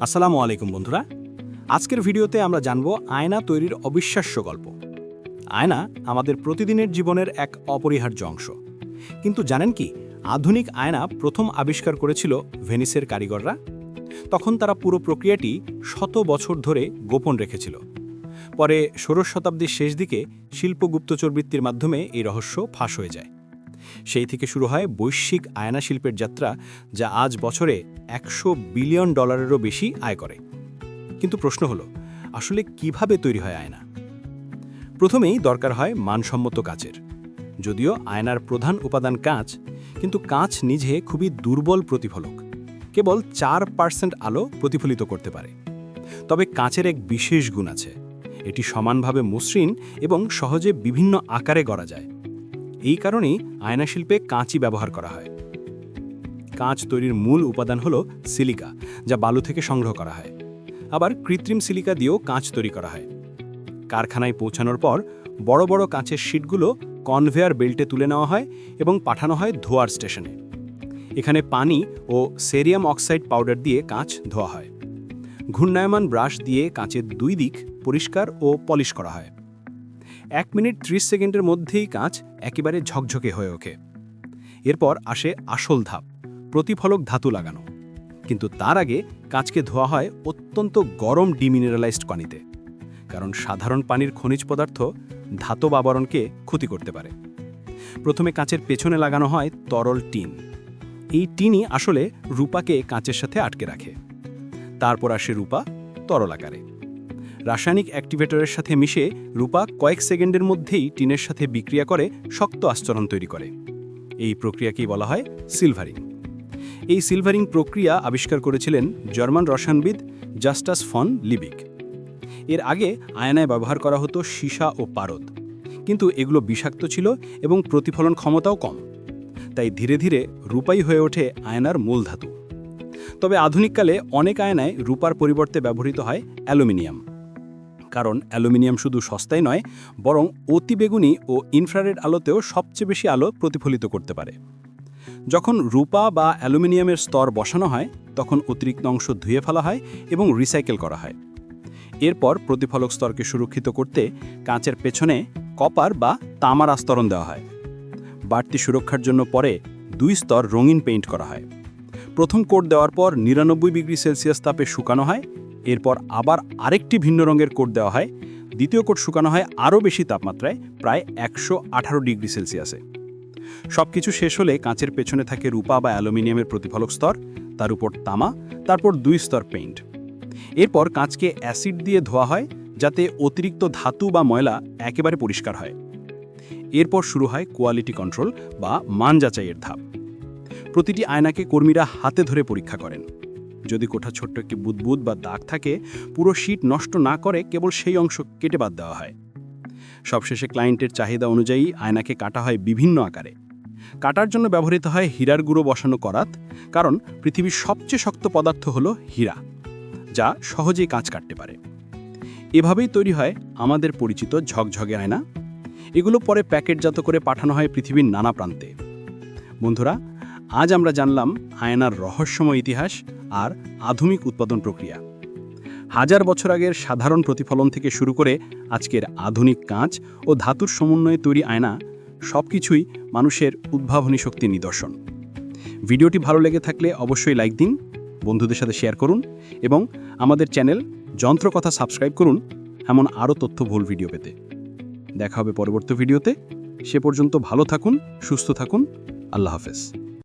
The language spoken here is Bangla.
আসসালামু আলাইকুম বন্ধুরা। আজকের ভিডিওতে আমরা জানব আয়না তৈরির অবিশ্বাস্য গল্প। আয়না আমাদের প্রতিদিনের জীবনের এক অপরিহার্য অংশ। কিন্তু জানেন কি, আধুনিক আয়না প্রথম আবিষ্কার করেছিল ভেনিসের কারিগররা? তখন তারা পুরো প্রক্রিয়াটি শত বছর ধরে গোপন রেখেছিল। পরে ষোড়শ শতাব্দীর শেষ দিকে শিল্প গুপ্তচরবৃত্তির মাধ্যমে এই রহস্য ফাঁস হয়ে যায়। সেই থেকে শুরু হয় বৈশ্বিক আয়না শিল্পের যাত্রা, যা আজ বছরে একশো বিলিয়ন ডলারেরও বেশি আয় করে। কিন্তু প্রশ্ন হলো, আসলে কীভাবে তৈরি হয় আয়না? প্রথমেই দরকার হয় মানসম্মত কাচের। যদিও আয়নার প্রধান উপাদান কাঁচ, কিন্তু কাঁচ নিজে খুবই দুর্বল প্রতিফলক। কেবল চার পার্সেন্ট আলো প্রতিফলিত করতে পারে। তবে কাঁচের এক বিশেষ গুণ আছে। এটি সমানভাবে মসৃণ এবং সহজে বিভিন্ন আকারে গড়া যায়। এই কারণেই আয়না শিল্পে কাঁচই ব্যবহার করা হয়। কাঁচ তৈরির মূল উপাদান হল সিলিকা, যা বালু থেকে সংগ্রহ করা হয়। আবার কৃত্রিম সিলিকা দিয়েও কাঁচ তৈরি করা হয়। কারখানায় পৌঁছানোর পর বড় বড় কাঁচের শিটগুলো কনভেয়ার বেল্টে তুলে নেওয়া হয় এবং পাঠানো হয় ধোয়ার স্টেশনে। এখানে পানি ও সেরিয়াম অক্সাইড পাউডার দিয়ে কাঁচ ধোয়া হয়। ঘূর্ণায়মান ব্রাশ দিয়ে কাঁচের দুই দিক পরিষ্কার ও পলিশ করা হয়। এক মিনিট ত্রিশ সেকেন্ডের মধ্যেই কাঁচ একেবারে ঝকঝকে হয়ে ওঠে। এরপর আসে আসল ধাপ, প্রতিফলক ধাতু লাগানো। কিন্তু তার আগে কাঁচকে ধোয়া হয় অত্যন্ত গরম ডিমিনারেলাইজড পানিতে, কারণ সাধারণ পানির খনিজ পদার্থ ধাতব আবরণকে ক্ষতি করতে পারে। প্রথমে কাঁচের পেছনে লাগানো হয় তরল টিন। এই টিনই আসলে রূপাকে কাঁচের সাথে আটকে রাখে। তারপর আসে রূপা তরল আকারে রাসায়নিক অ্যাক্টিভেটরের সাথে মিশে রূপা কয়েক সেকেন্ডের মধ্যেই টিনের সাথে বিক্রিয়া করে শক্ত আস্তরণ তৈরি করে। এই প্রক্রিয়াকেই বলা হয় সিলভারিং। এই সিলভারিং প্রক্রিয়া আবিষ্কার করেছিলেন জার্মান রসায়নবিদ জাস্টাস ফন লিবিক। এর আগে আয়নায় ব্যবহার করা হতো সীসা ও পারদ। কিন্তু এগুলো বিষাক্ত ছিল এবং প্রতিফলন ক্ষমতাও কম। তাই ধীরে ধীরে রূপাই হয়ে ওঠে আয়নার মূল ধাতু। তবে আধুনিককালে অনেক আয়নায় রূপার পরিবর্তে ব্যবহৃত হয় অ্যালুমিনিয়াম। কারণ অ্যালুমিনিয়াম শুধু সস্তাই নয়, বরং অতিবেগুনি ও ইনফ্রারেড আলোতেও সবচেয়ে বেশি আলো প্রতিফলিত করতে পারে। যখন রূপা বা অ্যালুমিনিয়ামের স্তর বসানো হয়, তখন অতিরিক্ত অংশ ধুয়ে ফেলা হয় এবং রিসাইকেল করা হয়। এরপর প্রতিফলক স্তরকে সুরক্ষিত করতে কাঁচের পেছনে কপার বা তামার আস্তরণ দেওয়া হয়। বাড়তি সুরক্ষার জন্য পরে দুই স্তর রঙিন পেইন্ট করা হয়। প্রথম কোট দেওয়ার পর নিরানব্বই ডিগ্রি সেলসিয়াস তাপে শুকানো হয় এরপর আবার আরেকটি ভিন্ন রঙের কোট দেওয়া হয়। দ্বিতীয় কোট শুকানো হয় আরও বেশি তাপমাত্রায়, প্রায় একশো আঠারো ডিগ্রি সেলসিয়াসে সব কিছু শেষ হলে কাঁচের পেছনে থাকে রূপা বা অ্যালুমিনিয়ামের প্রতিফলক স্তর, তার উপর তামা, তারপর দুই স্তর পেইন্ট। এরপর কাঁচকে অ্যাসিড দিয়ে ধোয়া হয়, যাতে অতিরিক্ত ধাতু বা ময়লা একেবারে পরিষ্কার হয়। এরপর শুরু হয় কোয়ালিটি কন্ট্রোল বা মান যাচাইয়ের ধাপ। প্রতিটি আয়নাকে কর্মীরা হাতে ধরে পরীক্ষা করেন। যদি কোঠা ছোট্ট একটি বুদবুদ বা দাগ থাকে, পুরো শীট নষ্ট না করে কেবল সেই অংশ কেটে বাদ দেওয়া হয়। সবশেষে ক্লায়েন্টের চাহিদা অনুযায়ী আয়নাকে কাটা হয় বিভিন্ন আকারে। কাটার জন্য ব্যবহৃত হয় হীরার গুঁড়ো বসানো করাত, কারণ পৃথিবীর সবচেয়ে শক্ত পদার্থ হলো হীরা, যা সহজেই কাঁচ কাটতে পারে। এভাবেই তৈরি হয় আমাদের পরিচিত ঝকঝকে আয়না। এগুলো পরে প্যাকেটজাত করে পাঠানো হয় পৃথিবীর নানা প্রান্তে। বন্ধুরা আজ আমরা জানলাম আয়নার রহস্যময় ইতিহাস আর আধুনিক উৎপাদন প্রক্রিয়া। হাজার বছর আগের সাধারণ প্রতিফলন থেকে শুরু করে আজকের আধুনিক কাঁচ ও ধাতুর সমন্বয়ে তৈরি আয়না সবকিছুই মানুষের উদ্ভাবনী শক্তির নিদর্শন। ভিডিওটি ভালো লেগে থাকলে অবশ্যই লাইক দিন, বন্ধুদের সাথে শেয়ার করুন এবং আমাদের চ্যানেল যন্ত্রকথা সাবস্ক্রাইব করুন, এমন আরও তথ্য ভুল ভিডিও পেতে। দেখা হবে পরবর্তী ভিডিওতে। সে পর্যন্ত ভালো থাকুন, সুস্থ থাকুন। আল্লাহ হাফেজ।